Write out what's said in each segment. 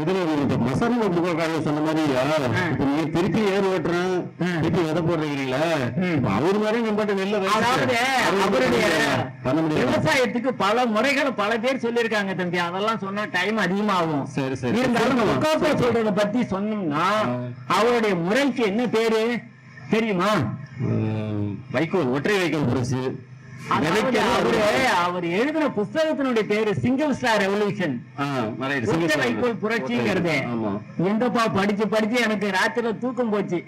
இதுல மசாலா புக்காக சொன்ன மாதிரி இப்ப நீங்க திருப்பி ஏறு வெட்டுறேன் திருப்பி விதை போடுறீங்களா? இப்ப அவர் மாதிரி நம்மகிட்ட நெல்ல அதாவது அவருடைய பண்ண முடியாது. விவசாயத்துக்கு பல முறைகளை பல பேர் சொல்லியிருக்காங்க தம்பி. அதெல்லாம் சொன்னா டைம் அதிகமாகும். சரி சரி. இருந்தாலும் சொல்றத பத்தி சொன்னோம்னா அவருடைய முறைக்கு என்ன பேரு? தெரியுமா? வைக்கோல் ஒற்றை வைக்கோல் புரட்சி. அவரு எழுதின புஸ்தகத்தினுடைய பேரு சிங்கிள் ஸ்டார் ரெவல்யூஷன் வைக்கோல் புரட்சிங்கிறது. எந்தப்பா படிச்சு படிச்சு எனக்கு ராத்திரில தூக்கம் போச்சு.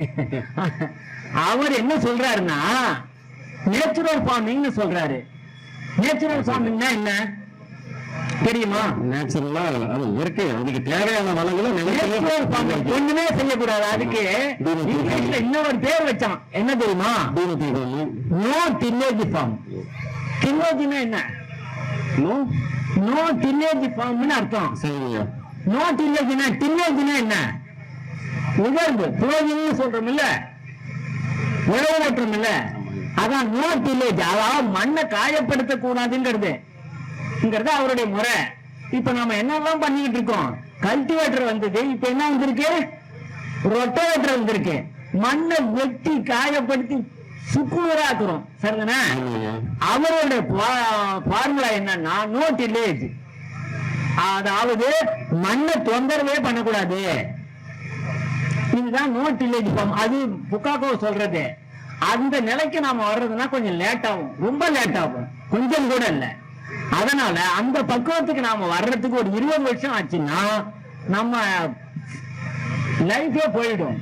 அவர் என்ன சொல்றாருன்னா நேச்சுரல் ஃபார்மிங்னு சொல்றாரு. நேச்சுரல் ஃபார்மிங்னா என்ன? தெரியுமா? நேச்சுரலா அது இயற்கை அதுக்கு தேவையான வளங்களை ஒண்ணுமே செய்யக்கூடாது. அதுக்கு இங்கிலீஷ்ல இன்னொரு பேர் வச்சான். என்ன தெரியுமா? நோ டின்னேஜ் ஃபார்ம் டின்னேஜ்னா என்ன? நோ? நோ டின்னேஜ் ஃபார்ம்னு அர்த்தம். சரிங்க. நோ டின்னேஜ்னா டின்னேஜ்னா என்ன? உயர்வு புரோஜின்னு சொல்றோம் இல்ல உழவு ஓட்டுறோம் இல்ல அதான் நோ டில்லேஜ் அதாவது மண்ணை காயப்படுத்த கூடாதுங்கிறது ங்கிறது அவருடைய முறை. இப்ப நாம என்னெல்லாம் பண்ணிக்கிட்டு இருக்கோம்? கல்டிவேட்டர் வந்தது இப்ப என்ன வந்திருக்கு? ரொட்டோவேட்டர் வந்திருக்கு. மண்ணை வெட்டி காயப்படுத்தி சுக்குநூறாக்குறோம் சரிதானே? ஆமாங்க. அவரோட ஃபார்முலா என்னன்னா நோ டில்லேஜ் அதாவது மண்ணை தொந்தரவே பண்ணக்கூடாது. இதுதான் நோ டில்லேஜ் ஃபார்ம் அது புக்காக்கோ சொல்றது. அந்த நிலைக்கு நாம வர்றதுன்னா கொஞ்சம் லேட் ஆகும். ரொம்ப லேட் ஆகும். கொஞ்சம் கூட இல்ல. அதனால அந்த பக்குவத்துக்கு நாம வர்றதுக்கு ஒரு இருபது வருஷம் ஆச்சுன்னா நம்ம லைஃபே போயிடும்.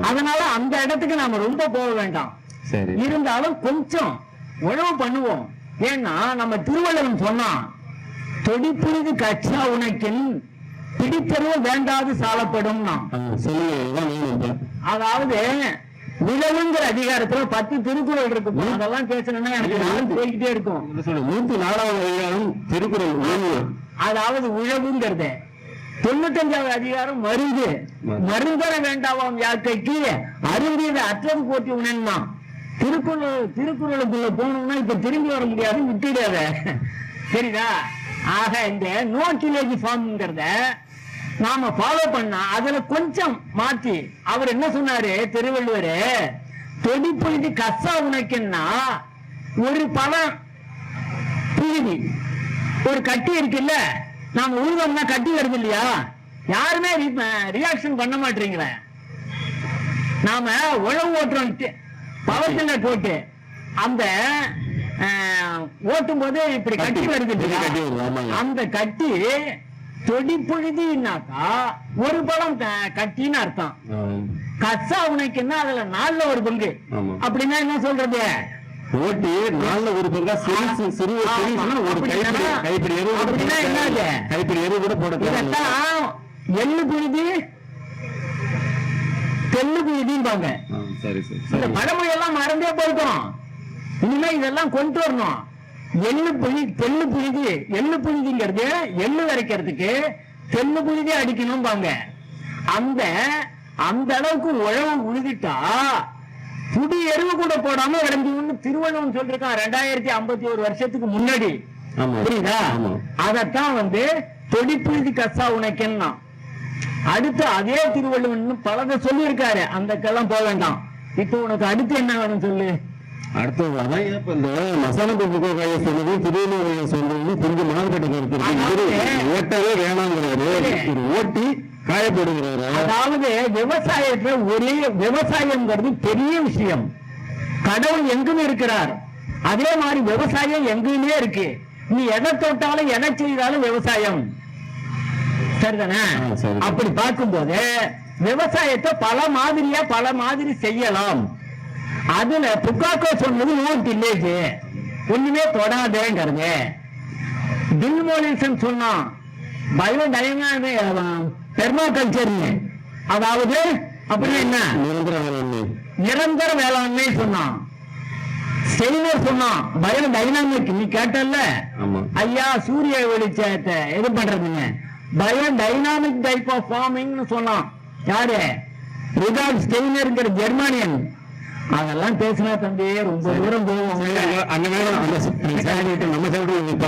அதனால அந்த இடத்துக்கு நாம ரொம்ப போக வேண்டாம். சரி. இருந்தாலும் கொஞ்சம் உழவு பண்ணுவோம். ஏன்னா நம்ம திருவள்ளுவன் சொன்னான் தொடிப்புரிது கச்சா உனக்கின் பிடித்தரவு வேண்டாது இப்ப. அதாவது உழவுங்கிற அதிகாரத்துல பத்து திருக்குறள் இருக்கு. அதெல்லாம் பேசணும்னா எனக்கு நாள் போய்கிட்டே இருக்கும்? நூத்தி நாலாவது அதிகாரம் திருக்குறள் உணவு அதாவது உழவுங்கிறது. தொண்ணூத்தஞ்சாவது அதிகாரம் மருந்து. மருந்தர வேண்டாவாம் யாக்கைக்கு அருந்தியது அற்றது போட்டி உணர்னா திருக்குறள் திருக்குறளுக்குள்ள போனோம்னா இப்ப திரும்பி வர முடியாது விட்டுடாத. சரிதா ஆக இந்த நோ டிலேஜ் ஃபார்ம்ங்கிறத நாம ஃபாலோ பண்ணா அதுல கொஞ்சம் மாத்தி. அவர் என்ன சொன்னாரு? திருவள்ளுவர் தொடி பொழுது கசா உனக்குன்னா ஒரு பழம் புழுதி. ஒரு கட்டி இருக்குல்ல? நாம உருவம்னா கட்டி வருது இல்லையா யாருமே ரியாக்ஷன் பண்ண மாட்டீங்களே நாம உழவு ஓட்டுறோம் பவர் டில்லர் போட்டு. அந்த ஓட்டும் போது இப்படி கட்டி. வருது. அந்த கட்டி தொடி பொழுதுனாக்கா ஒரு பழம் கட்டின்னு அர்த்தம். கச்சா உனக்குன்னா அதுல நாலுல ஒரு பங்கு. அப்படின்னா என்ன சொல்றது? ஓட்டி நாலுல ஒரு பங்கா சிறு சிறு ஒரு கைப்பிடி கைப்பிடி அப்படின்னா? தேவையில்லை. கைப்பிடி எரு கூட போட எள்ளு புழுதி தெள்ளு புழுதிம்பாங்க. சரி சரி இந்த பழமொழி எல்லாம் மறந்தே போயிட்டோம். இனிமே இதெல்லாம் கொண்டு வரணும். எள்ளு புளி தெள்ளு புழுதி எள்ளு புழுதிங்கிறது எள்ளு வரைக்கிறதுக்கு தெள்ளு புழுதி அடிக்கணும்பாங்க அந்த அந்த அளவுக்கு உழவு உழுதிட்டா புடி எருவு கூட போடாம விளைஞ்சுன்னு திருவள்ளுவன் சொல்லிருக்கான் ரெண்டாயிரத்தி ஐம்பத்தி ஒரு வருஷத்துக்கு முன்னாடி. புரியுதா? அதத்தான் வந்து தொடிப்புழுதி கசா உனக்கென்னா அடுத்து அதே திருவள்ளுவன் பலதை சொல்லியிருக்காரு. அந்த கெல்லாம் போக வேண்டாம். இப்போ உனக்கு அடுத்து என்ன வேணும் சொல்லு? அடுத்தது அதான் இப்ப இந்த மசாலா தொகுப்பு கையை சொன்னது திருவள்ளுவர் சொன்னது கொஞ்சம் மாறுபட்ட கருத்து ஓட்டவே வேணாங்கிறாரு. ஓட்டி காயப்படுகிறாரு. அதாவது விவசாயத்துல ஒரே விவசாயம்ங்கிறது பெரிய விஷயம். கடவுள் எங்கும் இருக்கிறார். அதே மாதிரி விவசாயம் எங்குமே இருக்கு. நீ எதை தொட்டாலும் எதை செய்தாலும் விவசாயம். சரிதானே. அப்படி பார்க்கும்போது விவசாயத்தை பல மாதிரியா பல மாதிரி செய்யலாம். அதுல புக்காக்கோ சொன்னது நோ டில்லேஜ் ஒண்ணுமே தொடாதேங்கிறது. டில்மோலிசன் சொன்னான் பயோ பெர்மாகல்ச்சர் அதாவது அப்படின்னா என்ன? நிரந்தர வேளாண்மை. நிரந்தர வேளாண்மை சொன்னான். செல்வர் சொன்னான் பயோ டைனாமிக் நீ கேட்டல்ல? ஆமா. ஐயா சூரிய வெளிச்சத்தை இது பண்றதுங்க பயோ டைனாமிக் டைப் ஆஃப் ஃபார்மிங்னு சொன்னான். யாரு? ரிகார்ட் ஸ்டெய்னர்ங்கிற ஜெர்மானியன். அதெல்லாம் பேசினா தம்பி ரொம்ப தூரம் போவோம் அந்த சைடு நம்ம சைடு இப்ப